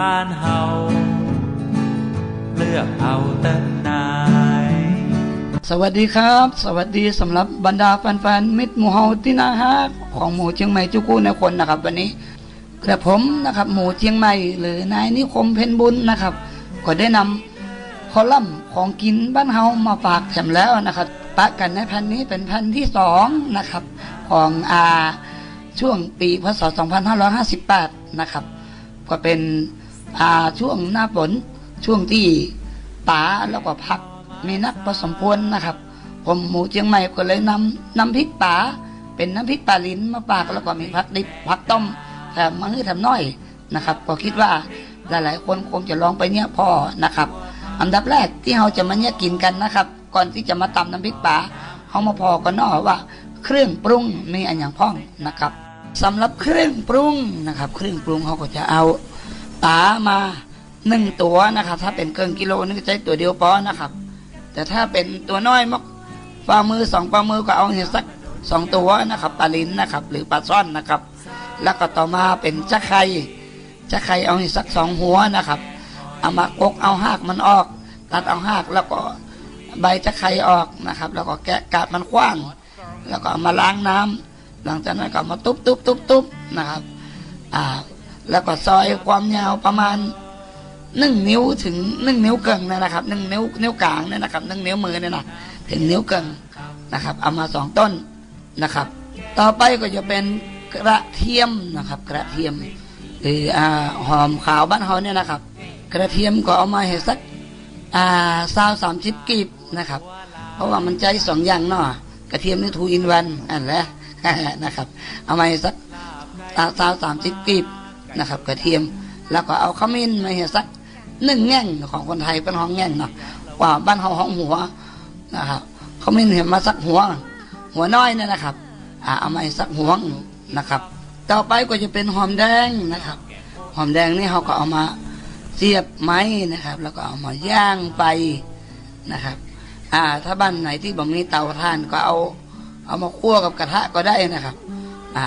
บ้านเฮาเลือกเอาเต้นนาย สวัสดีครับ สวัสดีสำหรับบรรดาแฟนๆมิตรหมู่เฮาที่น่าฮักของหมู่เชียงใหม่จุกูในคนนะครับ วันนี้กระผมนะครับ หมู่เชียงใหม่หรือนายนิคมเพนบุญนะครับ ก็ได้นำคอลัมน์ของกินบ้านเฮามาฝากแถมแล้วนะครับ ปะกันในแผ่นนี้เป็นแผ่นที่สองนะครับ ของอาช่วงปีพศ 2558 นะครับ ก็เป็น ช่วงหน้าฝนช่วงที่ป่าแล้วก็พักมีนักผสมพลนะครับผมหมูเชียงใหม่ก็เลยนำน้ำพริกป่าเป็นน้ำพริกปลาลิ้นมาฝากแล้วก็มีผักดิบผักต้มแถมมาให้แถมน้อยนะครับ ก็คิดว่าหลายๆ คนคงจะลองไปเนี่ยพ่อนะครับ อันดับแรกที่เราจะมาเนี่ยกินกันนะครับ ก่อนที่จะมาตำน้ำพริกป่าเขามาพอกันเนอะว่า เครื่องปรุงมีอันอย่างพ้องนะครับสำหรับเครื่องปรุงนะครับ เครื่องปรุงเขาก็จะเอา ปลามาหนึ่งตัวนะครับ ถ้าเป็นเกินกิโลนึงก็ใช้ตัวเดียวพอนะครับ แต่ถ้าเป็นตัวน้อยมักฝ่ามือสองฝ่ามือก็เอาเนี่ยสักสองตัวนะครับปลาลิ้นนะครับ หรือปลาซ่อนนะครับ แล้วก็ต่อมาเป็นจะไข่จะไข่เอาเนี่ยสักสองหัวนะครับเอามากกเอาหากมันออก ตัดเอาหากแล้วก็ใบจะไข่ออกนะครับ แล้วก็แกะกาดมันกว้าง แล้วก็เอามาล้างน้ำหลังจากนั้นก็มาตุบตุบตุบตุบนะครับ อ่า แล้วก็ซอยความยาวประมาณหนึ่งนิ้วถึงหนึ่งนิ้วเกิงเนยนะครับหนึ่งนิ้วนิ้วกลางเนี่ยนะครับหนึ่งนิ้วมือเนี่ยนะถึงนิ้วเกิงนะครับ เอามาสองต้นนะครับ ต่อไปก็จะเป็นกระเทียมนะครับ กระเทียมหรือหอมขาวบ้านเขาเนี่ยนะครับ กระเทียมก็เอามาให้สักอ่าซาวสามสิบกีบนะครับ เพราะว่ามันใจสองอย่างเนาะกระเทียมนี่ทูอินวันอันแหละนะครับ เอามาให้สักซาวสามสิบกีบ นะครับ กระเทียม แล้วก็เอาขมิ้นมาให้สักหนึ่งแง่งของคนไทยเป็นห้องแง่งเนาะว่าบ้านเขาห้องหัวนะครับขมิ้นเห็นมาสักหัว หัวน้อยเนี่ยนะครับ อ่าเอามาสักหัวนะครับ ต่อไปก็จะเป็นหอมแดงนะครับ หอมแดงนี่เขาก็เอามาเสียบไม้นะครับ แล้วก็เอามาย่างไปนะครับ อ่า ถ้าบ้านไหนที่บ่มีเตาถ่านก็เอา เอามาคั่วกับกระทะก็ได้นะครับ อ่า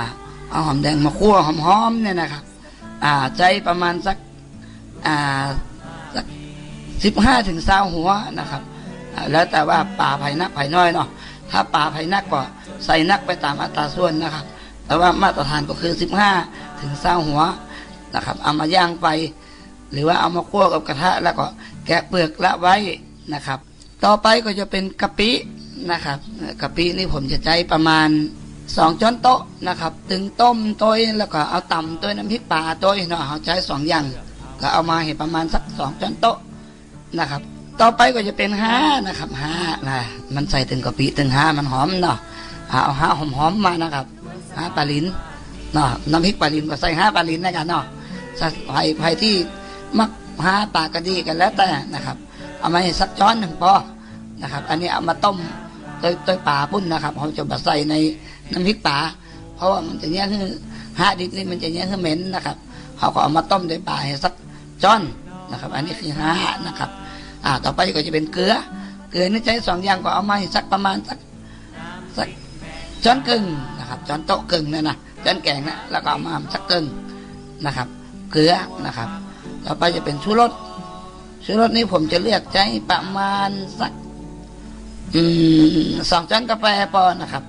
เอาหอมแดงมาคั่วหอมๆเนี่ยนะครับ ใจประมาณสักอ่าสักสิบห้าถึงเศร้าหัวนะครับแล้วแต่ว่าป่าไผ่นักไผ่น้อยเนาะถ้าป่าไผ่นักก็ใส่นักไปตามอัตราส่วนนะครับ แต่ว่ามาตรฐานก็คือสิบห้าถึงเศร้าหัวนะครับ เอามาย่างไป หรือว่าเอามาคั่วกับกระทะ แล้วก็แกะเปลือกละไว้นะครับ ต่อไปก็จะเป็นกะปินะครับกะปินี่ผมจะใช้ประมาณ สองช้อนโต๊ะนะครับ ถึงต้มตัวแล้วก็เอาตำตัวน้ำพริกปลาตัวเนาะเขาใช้สองอย่างก็เอามาให้ประมาณสักสองช้อนโต๊ะนะครับ ต่อไปก็จะเป็นห้านะครับห้านะมันใส่ถึงกะปิถึงห้ามันหอมเนาะเอาห้าหอมๆมานะครับห้าปลาลินเนาะน้ำพริกปลาลินก็ใส่ห้าปลาลินในกันเนาะสักไผ่ไผ่ที่มักห้าปลากระดีกันแล้วแต่นะครับ เอามาให้สักช้อนหนึ่งพอนะครับ อันนี้เอามาต้มโดยโดยป่าปุ้นนะครับเขาจะมาใส่ใน น้ำพริกป่าเพราะว่ามันจะเนี้ยคือห้าดิบนี่มันจะเนี้ยคือเหม็นนะครับเขาก็เอามาต้มโดยป่าให้สักช้อนนะครับ อันนี้คือห้านะครับ อ่า ต่อไปก็จะเป็นเกลือ เกลือนี่ใช้สองอย่างก็เอามาให้สักประมาณสักสักช้อนครึ่งนะครับช้อนโต๊ะครึ่งเนี่ยนะช้อนแกงนะแล้วก็เอามาสักครึ่งนะครับ เกลือนะครับ ต่อไปจะเป็นชูรสชูรสนี่ผมจะเลือกใช้ประมาณสักอืมสองช้อนกาแฟพอนะครับ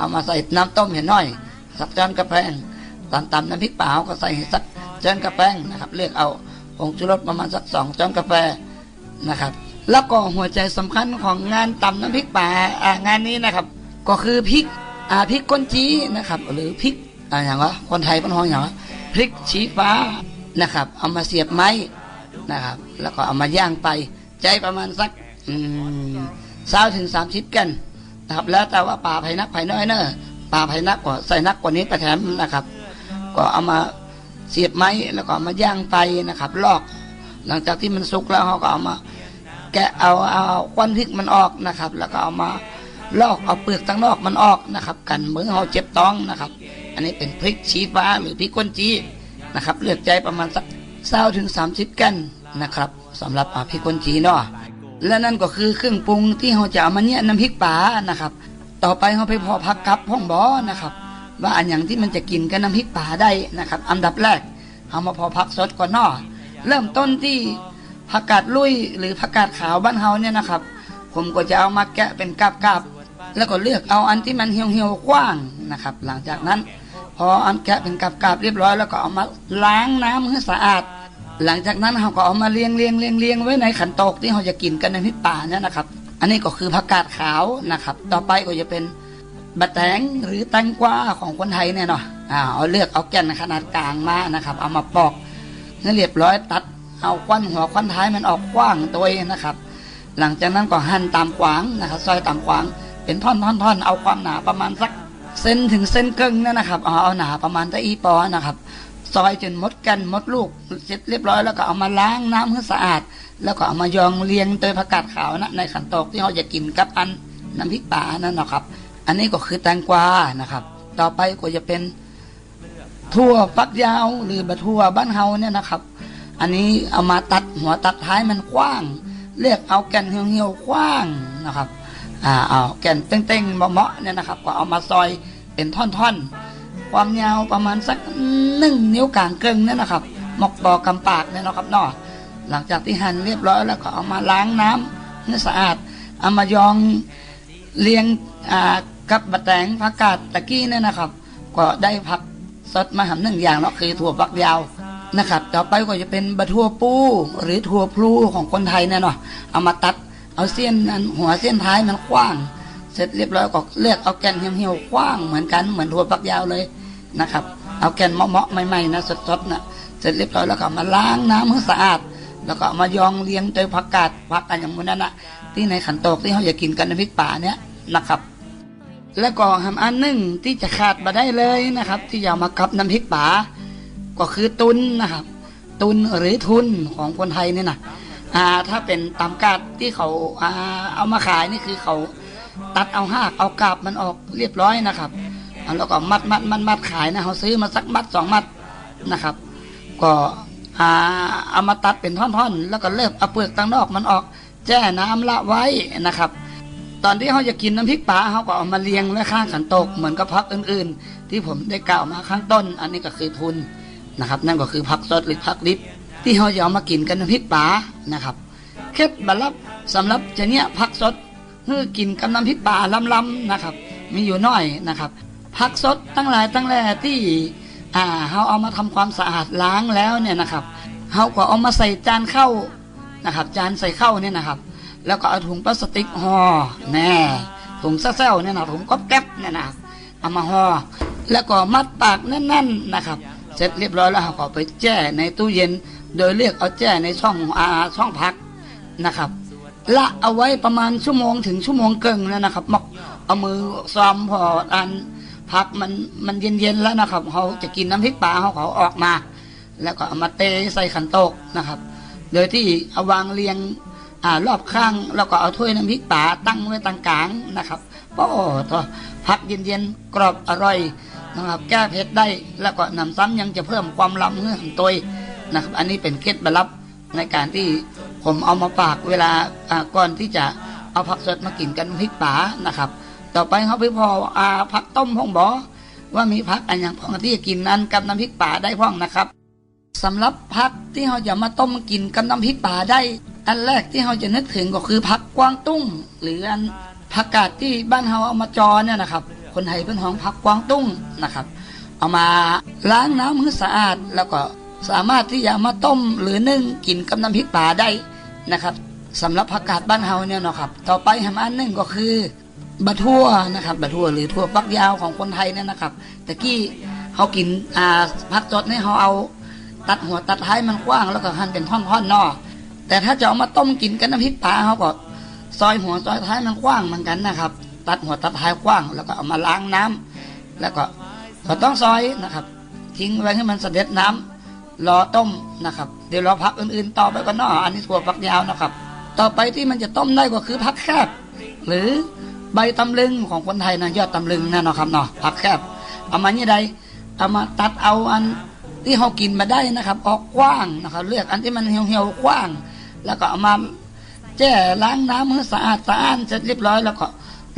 เอามาใส่น้ำต้มเห็นน้อย สักช้อนกาแฟตามตามน้ำพริกเปล่าก็ใส่สักช้อนกาแฟนะครับ เลือกเอาผงชูรสประมาณสักสองช้อนกาแฟนะครับ แล้วก็หัวใจสำคัญของงานตำน้ำพริกป่าอ่างานนี้นะครับ ก็คือพริกอ่าพริกก้นจีนะครับ หรือพริกอ่าอย่างวะคนไทยเป็นห้องอย่างวะพริกชี้ฟ้านะครับ เอามาเสียบไม้นะครับ แล้วก็เอามาย่างไปใจประมาณสักเศร้าถึงสามสิบกัน นะครับ แล้วแต่ว่าป่าไผ่นักไผ่น้อยเนอะป่าไผ่นักก็ใส่นักกว่านี้ไปแถมนะครับ ก็เอามาเสียบไม้แล้วก็มาย่างไปนะครับ ลอก หลังจากที่มันสุกแล้วเขาก็เอามา แกะเอาเอาควันพริกมันออกนะครับ แล้วก็เอามาลอกเอาเปลือกทั้งนอกมันออกนะครับ กันมือเขาเจ็บท้องนะครับ อันนี้เป็นพริกชี้ฟ้าหรือพริกก้นจีนะครับเลือกใจประมาณสักเศร้าถึง30กันนะครับสำหรับอ่าพริกคนจีเนาะ และนั่นก็คือเครื่องปรุงที่เราจะเอามาเนี่ยน้ำพริกป่านะครับ ต่อไปเราไปพอพักกับห้องบอนะครับ ว่าอันอย่างที่มันจะกินกับน้ำพริกป่าได้นะครับ อันดับแรกเอามาพอพักสดก่อนนาะเริ่มต้นที่ผักกาดลุยหรือผักกาดขาวบ้านเฮาเนี่ยนะครับ ผมก็จะเอามาแกะเป็นกาบๆแล้วก็เลือกเอาอันที่มันเหี่ยวๆกว้างนะครับ หลังจากนั้น พออันแกะเป็นกาบๆเรียบร้อย แล้วก็เอามาล้างน้ำให้สะอาด หลังจากนั้นเราก็เอามาเรียงเรียงเรียงเรียงไว้ในขันตกที่เราจะกินกันในพิษป่าเนี่ยนะครับ อันนี้ก็คือผักกาดขาวนะครับ ต่อไปก็จะเป็นบะแตงหรือแตงกวาของคนไทยเนี่ยเนาะอ่าเอาเลือกเอาแก่นขนาดกลางมานะครับ เอามาปอกให้เรียบร้อยตัดเอาควันหัวควันท้ายมันออกกว้างตัวเองนะครับ หลังจากนั้นก็หั่นตามขวางนะครับซอยตามขวางเป็นท่อนท่อนท่อนเอาความหนาประมาณสักเส้นถึงเส้นครึ่งนี่ยนะครับเอาเอาหนาประมาณตะอีปอนะครับ ซอยจนมดกันมดลูกเสร็จเรียบร้อยแล้วก็เอามาล้างน้ำให้สะอาด แล้วก็เอามายองเรียงเตยผักกาดขาวนะในขันตกที่เราจะกินกับอันน้ำพริกป่านั่นนะครับ อันนี้ก็คือแตงกวานะครับ ต่อไปก็จะเป็นถั่วฟักยาวหรือบะถั่วบ้านเฮาเนี่ยนะครับ อันนี้เอามาตัดหัวตัดท้ายมันกว้าง เรียกเอาแก่นเหี่ยวๆกว้างนะครับอ่าเอาแก่นเต้งๆเหมาะๆเนี่ยนะครับ ก็เอามาซอยเป็นท่อนๆ ความยาวประมาณสักหนึ่งนิ้วกลางเกิงเนี่ยนะครับ หมกปอกำปากเนี่ยนะครับเนาะหลังจากที่หั่นเรียบร้อยแล้วก็เอามาล้างน้ำให้สะอาดเอามายองเรียงกับบะแตงผักกาดตะกี้เนี่ยนะครับ ก็ได้ผักสดมาหำหนึ่งอย่างเนาะคือถั่วฝักยาวนะครับ ต่อไปก็จะเป็นบะทั่วปูหรือถั่วพลูของคนไทยเนี่ยเนาะเอามาตัดเอาเส้นอันหัวเส้นท้ายมันกว้าง เสร็จเรียบร้อยก็เลือกเอาแกนเหี่ยวๆกว้างเหมือนกันเหมือนถั่วฝักยาวเลย นะครับ เอาแกนเหมาะๆใหม่ๆนะสดๆนะเสร็จเรียบร้อยแล้วก็มาล้างน้ำให้สะอาด แล้วก็มายองเรียงโดยผักกาดผักกันอย่างนั้นนะที่ในขันโตกที่เขาอยากกินกันในพริกป่าเนี่ยนะครับ แล้วก็ทำอันหนึ่งที่จะขาดมาได้เลยนะครับ ที่จะเอามากับน้ำพริกป่าก็คือตุนนะครับ ตุนหรือทุนของคนไทยเนี่ยนะอ่าถ้าเป็นตามกาดที่เขาอ่าเอามาขายนี่คือเขาตัดเอาหากเอากาบมันออกเรียบร้อยนะครับ แล้วก็มัดมัดมัดมัดขายนะเขาซื้อมาสักมัดสองมัดนะครับ ก็อ่าเอามาตัดเป็นท่อนๆ แล้วก็เลิบเอาเปลือกตั้งนอกมันออก แจ้น้ำละไว้นะครับ ตอนที่เขาจะกินน้ำพริกปลาเขาก็เอามาเรียงไว้ข้างขันโตกเหมือนกับพักอื่นๆ ที่ผมได้กล่าวมาข้างต้น อันนี้ก็คือทุนนะครับ นั่นก็คือผักสดหรือผักดิบที่เขาจะเอามากินกันน้ำพริกปลานะครับเคล็ดบัลลับสำหรับจะเนี้ยผักสดเพื่อกินกับน้ำพริกปลาล้ำๆนะครับ มีอยู่น้อยนะครับ ผักสดตั้งหลายตั้งแหล่ที่อ่าเขาเอามาทำความสะอาดล้างแล้วเนี่ยนะครับเขาก็เอามาใส่จานเข้าวนะครับ จานใส่เข้าวเนี่ยนะครับ แล้วก็เอาถุงพลาสติกห่อแน่ถุงเส้าๆเนี่ยนะถุงก๊อบแก๊บเนี่ยนะเอามาห่อแล้วก็มัดปากแน่นๆนะครับ เสร็จเรียบร้อยแล้วเราก็ไปแช่ในตู้เย็น โดยเรียกเอาแช่ในช่องอาช่องพักนะครับละเอาไว้ประมาณชั่วโมงถึงชั่วโมงเกิงแล้วนะครับมอกเอามือซ้อมพออัน พักมันมันเย็นๆแล้วนะครับเขาจะกินน้ำพริกปลาเขาเขาออกมา แล้วก็เอามาเตใส่ขันโตกนะครับ โดยที่เอาวางเรียงอ่ารอบข้างแล้วก็เอาถ้วยน้ำพริกป่าตั้งไว้ตรงกลางนะครับโอ้ทอพักเย็นๆกรอบอร่อยนะครับ แก้เผ็ดได้แล้วก็นำซ้ำยังจะเพิ่มความลำเงื่อนตัวนะครับ อันนี้เป็นเคล็ดลับในการที่ผมเอามาฝากเวลาก่อนที่จะเอาผักสดมากินกันพริกป่านะครับ ต่อไปเขาไปพออาผักต้มพ่องบอว่ามีผักอันอย่างพ่องที่จะกินนั้นกับน้ำพริกป่าได้พ่องนะครับสำหรับผักที่เราจะมาต้มกินกับน้ำพริกป่าได้ อันแรกที่เราจะนึกถึงก็คือผักกวางตุ้ง หรืออันผักกาดที่บ้านเราเอามาจอเนี่ยนะครับ คนไทยเป็นของผักกวางตุ้งนะครับ เอามาล้างน้ำให้สะอาดแล้วก็สามารถที่จะมาต้มหรือนึ่งกินกับน้ำพริกป่าได้นะครับสำหรับผักกาดบ้านเฮาเนี่ยนะครับ ต่อไปทำอันหนึ่งก็คือ บะทั่วนะครับบะทั่วหรือทั่วฟักยาวของคนไทยเนี่ยนะครับตะกี้เขากินอ่าผักสดเนี่ยเขาเอาตัดหัวตัดท้ายมันกว้างแล้วก็หั่นเป็นท่อนๆนอแต่ถ้าจะเอามาต้มกินกันน้ำพริกปลาเขาก็ซอยหัวซอยท้ายมันกว้างเหมือนกันนะครับ ตัดหัวตัดท้ายกว้าง แล้วก็เอามาล้างน้ำแล้วก็ก็ต้องซอยนะครับ ทิ้งไว้ให้มันเสด็จน้ำรอต้มนะครับ เดี๋ยวรอพักอื่นๆ ต่อไปก็นออันนี้ถั่วฝักยาวนะครับ ต่อไปที่มันจะต้มได้ก็คือผักแคบหรือ ใบตำลึงของคนไทยนะยอดตำลึงนั่นนะครับเนาะผักแคบเอามานี่ใดเอามาตัดเอาอันที่เขากินมาได้นะครับ ออกกว้างนะครับ เลือกอันที่มันเหี่ยวๆกว้าง แล้วก็เอามาแจ้ล้างน้ำให้สะอาดสะอ้านเสร็จเรียบร้อยแล้วก็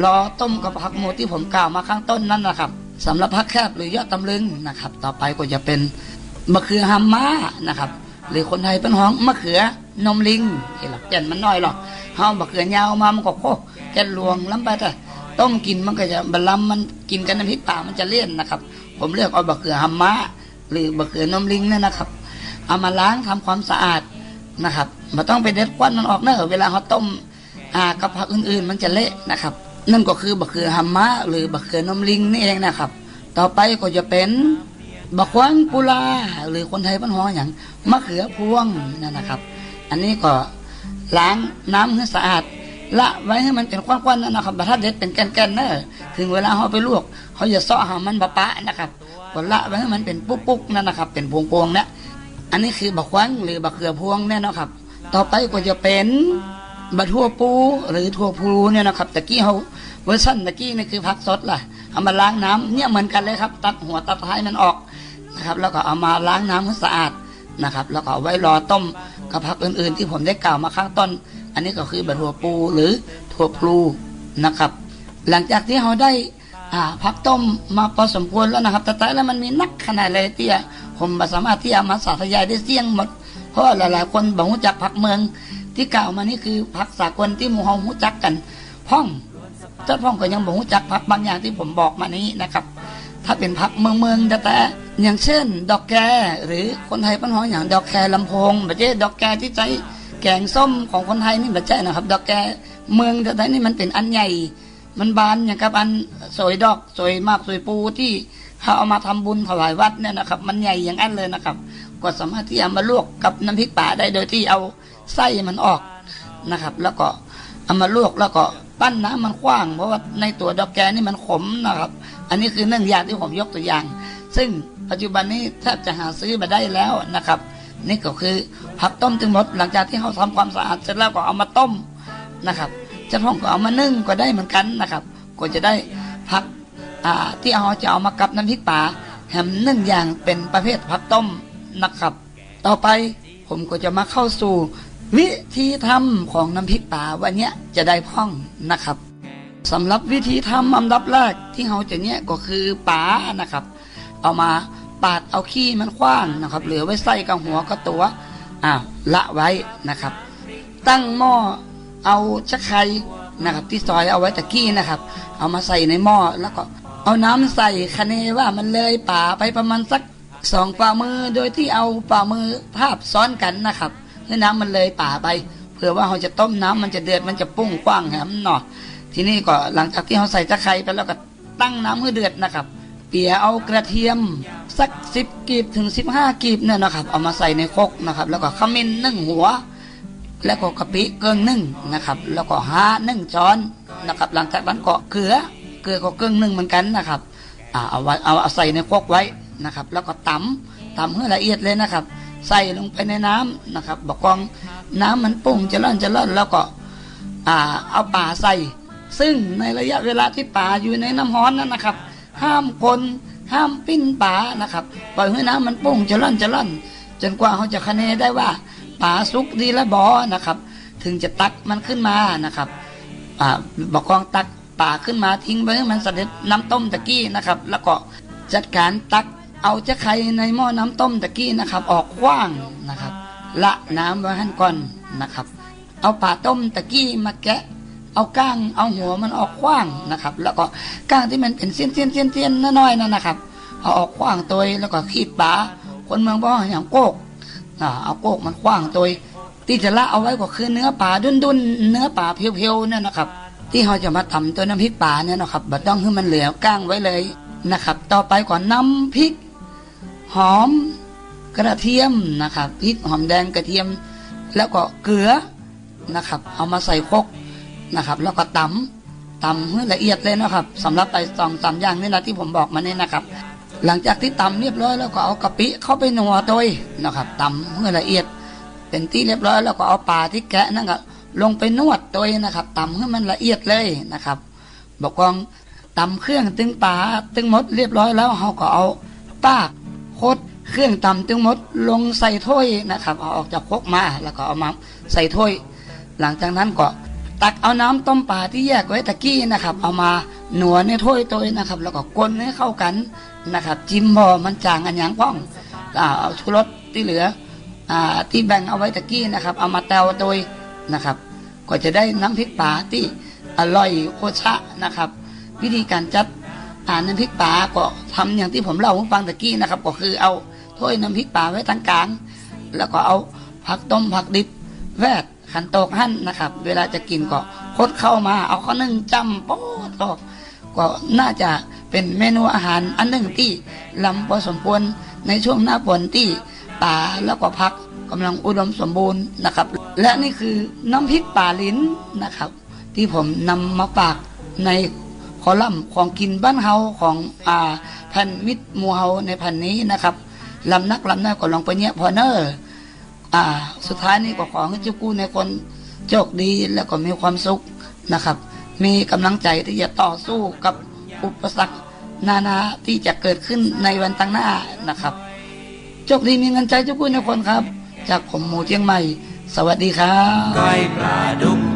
รอต้มกับผักหมูที่ผมกล่าวมาข้างต้นนั่นนะครับสำหรับผักแคบหรือยอดตำลึงนะครับ ต่อไปก็จะเป็นมะเขือฮัมมานะครับ หรือคนไทยเป็นห้องมะเขือนมลิงเห็นหลักแก่นมันน้อยหรอก เฮาบะเขือยาวมามันก็โคแก่นหลวงล้ำไปแต่ต้มกินมันก็จะบะลำมันกินกันน้ำพริกป่ามันจะเลี่ยนนะครับ ผมเลือกเอาบะเขือฮัมมะหรือบะเขือนมลิงเนี่ยนะครับ เอามาล้างทำความสะอาดนะครับมันต้องไปเด็ดควันมันออกเนอะเวลาเขาต้มอ่ากับผักอื่นๆ มันจะเละนะครับ นั่นก็คือบะเขือฮัมมะหรือบะเขือนมลิงนี่เองนะครับ ต่อไปก็จะเป็นบะขวางกุลาหรือคนไทยบ้านฮ้องอย่างมะเขือพวงนั่นนะครับ อันนี้ก็ ล้างน้ำให้สะอาด ละไว้ให้มันเป็นควันๆนั่นนะครับบัทัดเด็ดเป็นแก่นๆเนอะถึงเวลาเขาไปลวกเขาจะซาะหามันบะปะนะครับก็ละไว้ให้มันเป็นปุ๊กๆนั่นนะครับ เป็นพวงๆเนี่ยอันนี้คือบะขวางหรือบะเขือพวงเนี่ยนะครับ ต่อไปก็จะเป็นบะทั่วปูหรือทั่วพูเนี่ยนะครับตะกี้เขาเวอร์ชันตะกี้นี่คือผักสดล่ะเอามาล้างน้ำเนี่ยเหมือนกันเลยครับ ตัดหัวตัดท้ายมันออกนะครับ แล้วก็เอามาล้างน้ำให้สะอาดนะครับ แล้วก็ไว้รอต้ม กับผักอื่นๆ ที่ผมได้กล่าวมาข้างต้น อันนี้ก็คือบะทั่วปูหรือถั่วพลูนะครับ หลังจากที่เราได้อ่าผักต้มมาพอสมควรแล้วนะครับ แต่แต่แล้วมันมีนักขนาดเลยที่ผมม่สามารถที่จะมาสาธยายได้เสี่ยงหมด เพราะว่าหลายๆ คนบอกรู้จักผักเมืองที่กล่าวมานี่คือผักสากลที่มู่เฮารู้จักกัน พ่องเจ้าพ่องก็ยังบอกรู้จักผักบางอย่างที่ผมบอกมานี้นะครับ ถ้าเป็นผักเมืองเมืองแต่แต่อย่างเช่น ดอกแกหรือคนไทยปัญหาอย่างดอกแคลำโพงแบบเช่ดอกแกที่ใจแกงส้มของคนไทยนี่แบบใช่นะครับ ดอกแกเมืองแต่แต่นี่มันเป็นอันใหญ่ มันบานอย่างกับอันสวยดอกสวยมากสวยปูที่เขาเอามาทำบุญถวายวัดเนี่ยนะครับ มันใหญ่อย่างนั้นเลยนะครับ ก็สามารถที่จะมาลวกกับน้ำพริกป่าได้โดยที่เอาไส้มันออกนะครับ แล้วก็เอามาลวกแล้วก็ ปั้นน้ำมันกว้าง เพราะว่าในตัวดอกแกนี่มันขมนะครับ อันนี้คือหนึ่งอย่างที่ผมยกตัวอย่าง ซึ่งปัจจุบันนี้แทบจะหาซื้อมาได้แล้วนะครับ นี่ก็คือผักต้มทั้งหมดหลังจากที่เขาทำความสะอาดเสร็จแล้วก็เอามาต้มนะครับจะพ่องก็เอามานึ่งก็ได้เหมือนกันนะครับ ก็จะได้ผักที่เอาจะเอามากับน้ำพริกป่าแฮมนึ่งอย่างเป็นประเภทผักต้มนะครับ ต่อไปผมก็จะมาเข้าสู่ วิธีทำของน้ำพริกป่าวันเนี้ยจะได้พ่องนะครับสำหรับวิธีทำอันดับแรกที่เราจะเนี้ยก็คือป่านะครับ เอามาปาดเอาขี้มันคว้างนะครับ เหลือไว้ใส่กับหัวกับตัวอ่าละไว้นะครับ ตั้งหม้อเอาชะไครนะครับ ที่ซอยเอาไว้ตะกี้นะครับ เอามาใส่ในหม้อแล้วก็เอาน้ำใส่คะเนว่ามันเลยป่าไปประมาณสักสองฝ่ามือโดยที่เอาฝ่ามือภาพซ้อนกันนะครับ ให้น้ำมันเลยป่าไปเผื่อว่าเราจะต้มน้ำมันจะเดือดมันจะปุ้งกว้างแหมหนอทีนี้ก็หลังจากที่เราใส่ตะไคร้ไปแล้วก็ตั้งน้ำให้เดือดนะครับ เปียเอากระเทียมสักสิบกีบถึงสิบห้ากีบเนี่ยนะครับ เอามาใส่ในคกนะครับ แล้วก็ขมิ้นนึ่งหัว แล้วก็กะปิเกลืองนึ่งนะครับ แล้วก็ห้านึ่งช้อนนะครับ หลังจากนั้นก็เกลือเกลือก็เกลืองนึ่งเหมือนกันนะครับเอาไว้เอาเอาใส่ในคกไว้นะครับ แล้วก็ตำตำให้ละเอียดเลยนะครับ ใส่ลงไปในน้ำนะครับบอกกองน้ำมันปุ่งจะร่อนจะร่อนแล้วก็อ่าเอาป่าใส่ ซึ่งในระยะเวลาที่ป่าอยู่ในน้ำร้อนนั้นนะครับ ห้ามคนห้ามปิ้นป่านะครับปล่อยให้น้ำมันปุ่งจะร่อนจะร่อน จนกว่าเขาจะคะเนได้ว่าป่าสุกดีและบอนะครับ ถึงจะตักมันขึ้นมานะครับอ่าบอกกองตักป่าขึ้นมาทิ้งไว้ให้มันเสด็จน้ำต้มตะกี้นะครับ แล้วก็จัดการตัก เอาจะไข่ในหม้อน้ำต้มตะกี้นะครับ ออกกว้างนะครับ ละน้ำไว้ให้ก่อนนะครับ เอาป่าต้มตะกี้มาแกะ เอาก้างเอาหัวมันออกกว้างนะครับ แล้วก็ก้างที่มันเป็นเส้นเส้นเส้นเส้นน้อยๆนั่นนะครับเอาออกกว้างตัวแล้วก็ขีดปลาคนเมืองบอกว่อย่างโกกเอาโกกมันกว้างตัวที่จะละเอาไว้ก็คือเนื้อปลาดุนๆเนื้อปลาเพียวๆเนี่ยนะครับ ที่เขาจะมาทำตัวน้ำพริกปลาเนี่ยนะครับบัดต้องให้มันเหลือก้างไว้เลยนะครับ ต่อไปก่อนน้ำพริก หอมกระเทียมนะครับพริกหอมแดงกระเทียม แล้วก็เกลือนะครับ เอามาใส่คกนะครับ แล้วก็ตำตำให้ละเอียดเลยนะครับสำหรับไปสองสามอย่างนี่นะที่ผมบอกมาเนี่ยนะครับ หลังจากที่ตำเรียบร้อยแล้วก็เอากะปิเข้าไปหนัวตัวนะครับตำให้ละเอียด เป็นที่เรียบร้อยแล้วก็เอาปลาที่แกะนั่นก็ลงไปนวดตัวนะครับตำให้มันละเอียดเลยนะครับ บอกกองตำเครื่องตึงปลาตึงมดเรียบร้อยแล้วเขาก็เอาปาก คดเครื่องตำตึงหมดลงใส่ถ้วยนะครับ เอาออกจากคกมาแล้วก็เอามาใส่ถ้วย หลังจากนั้นก็ตักเอาน้ำต้มปลาที่แยกไว้ตะกี้นะครับ เอามาหนัวในถ้วยตัวนะครับ แล้วก็คนให้เข้ากันนะครับ จิ้มพอมันจางอันยังป้องเอาชูรสที่เหลืออ่าที่แบ่งเอาไว้ตะกี้นะครับ เอามาแตวโดยนะครับ ก็จะได้น้ำพริกป่าที่อร่อยโคชะนะครับ วิธีการจัด อ่าน้ำพริกป่าก็ทำอย่างที่ผมเล่าให้ฟังตะกี้นะครับ ก็คือเอาถ้วยน้ำพริกป่าไว้ตั้งกลาง แล้วก็เอาผักต้มผักดิบแวดขันโตกหั่นนะครับ เวลาจะกินก็คดเข้ามา เอาข้าวนึ่งจำโป๊ดก็ก็น่าจะเป็นเมนูอาหารอันหนึ่งที่ลำพอสมควรในช่วงหน้าฝนที่ป่าแล้วก็พักกำลังอุดมสมบูรณ์นะครับ และนี่คือน้ำพริกป่าลิ้นนะครับ ที่ผมนำมาฝากใน คอลัมน์ของกินบ้านเฮาของอ่าพันมิตรมูเฮาในพันนี้นะครับลำนักลำหน้อยก็ลองไปเนี้ยพอเนอร์อ่า สุดท้ายนี้ก็ขอให้เจ้ากู้ในคนโชคดีแล้วก็มีความสุขนะครับ มีกำลังใจที่จะต่อสู้กับอุปสรรคนานาที่จะเกิดขึ้นในวันตั้งหน้านะครับโชคดีมีเงินใจเจ้ากู้ในคนครับ จากผมหมูเชียงใหม่ สวัสดีครับ